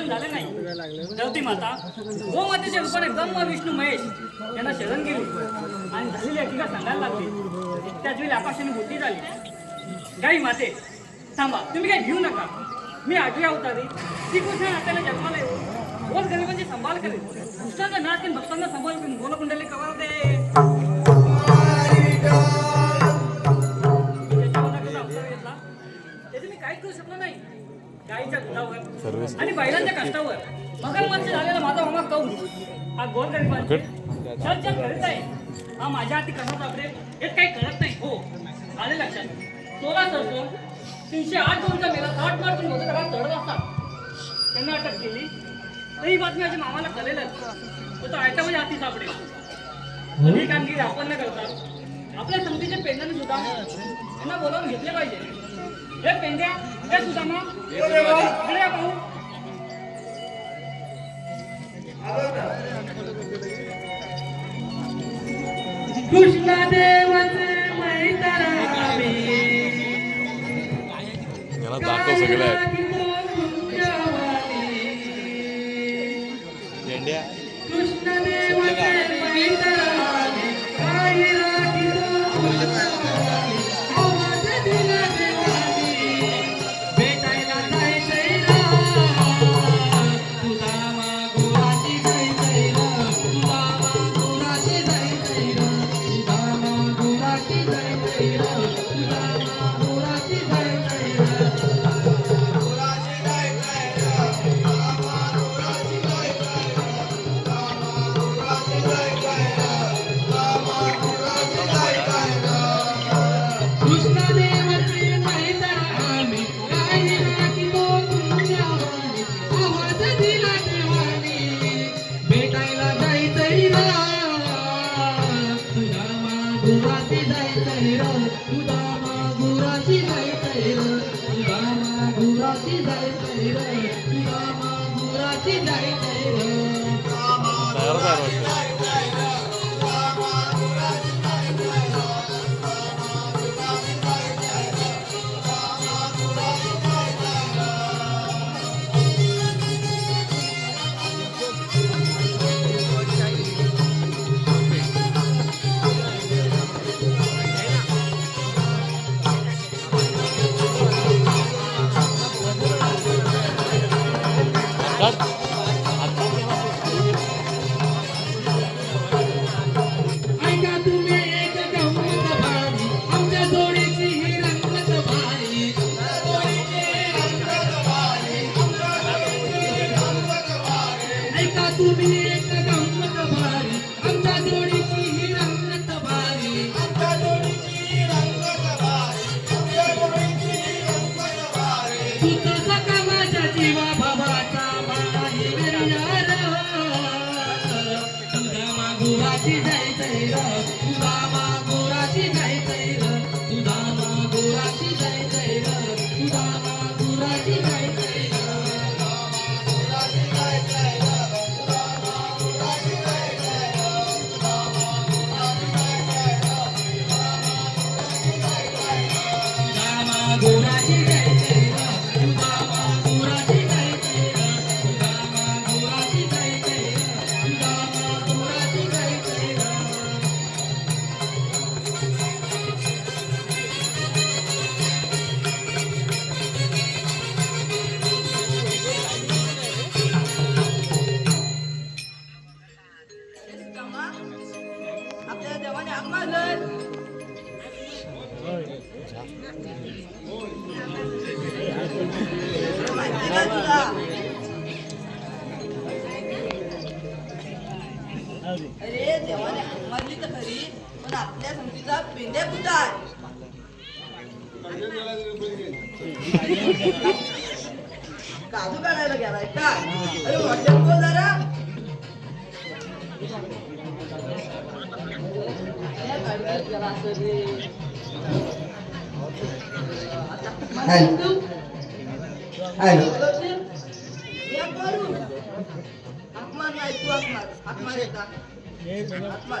सहन झालं नाही. देवती माता. गो रूपाने ब्रह्म विष्णू महेश यांना शरण केली आणि झालेली हकीकत सांगायला लागली. त्याच वेळी आकाशाने मोठी झाली. गाई माते थांबा. तुम्ही काही घेऊ नका. मी आठवी अवतारी. श्रीकृष्ण नात्याला जन्माला येऊ रोज गरिबांची संभाळ करेन दुष्टांचा नाश करेन भक्तांना संभाळ करेन गोलकुंडली कष्टावर. मगरमच्छ झालेला माझा मामा कौन? हा गोर गरिबांचे. चल चल करीत आहे. हा माझ्या हाती कसा सापडेल? हेच काही कळत नाही. हो आले लक्षात. सोळा सरसो तीनशे आठ दोनचा मेला. साठ मार्च होतं घरात चढत असतात त्यांना अटक केली. तर बातमी माझ्या मामाला कळेलच. तो आयत्या म्हणजे हाती सापडेल. ही कामगिरी आपण न करतात. आपल्या समितीचे पेंडाने सुद्धा त्यांना बोलावून घेतले पाहिजे. हे पेंड्या हे सुदामा इकडे या कृष्णदेवाचे मैत्रामी याला दाखव सगळं झेंड्या कृष्णदेवाचे मैत्रामी काही time. đất अरे देवाने हाक तर खरी पण आपल्या संगतीचा पेंड्या कुठं आहे? काजू काढायला गेलाय का? अरे मोठ्या आपल्याला असं जे अपमान नाही तू अपमान अपमान येतात अपमान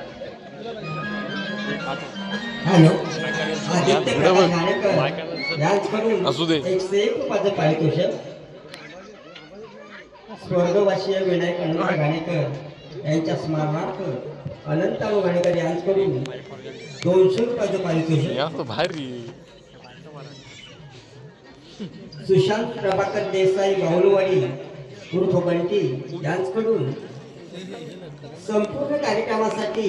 हॅलो. आदित्य करून असू दे. पारितोषिक स्वर्गवासीय विनायक अनंत घाणेकर यांच्या स्मरणार्थ अनंताळू घाणेकर यांच्याकडून दोनशे रुपयाचं पारितोषिक भारी सुशांत प्रभाकर देसाई बाहुलवाडी उर्फ बंटी यांच्याकडून संपूर्ण कार्यक्रमासाठी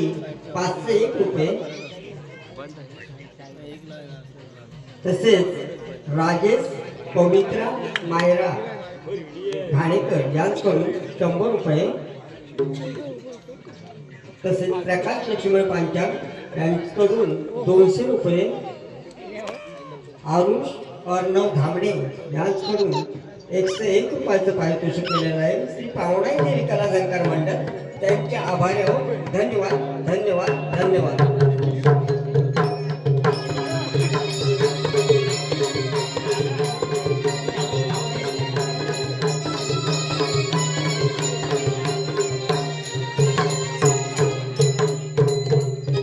पाचशे एक रुपये तसेच राजेश पवित्रा मायरा घाणेकर यांचकडून शंभर रुपये. तसेच प्रकाश लक्ष्मण पांचाळ यांच्याकडून दोनशे रुपये. आरुष अर्णव धामणे यांच्याकडून एकशे एक रुपयाचं पारितोषिक केलेलं आहे. श्री पावणाई देवी कला संकार मंडळ त्यांचे आभारी आहोत. धन्यवाद धन्यवाद धन्यवाद.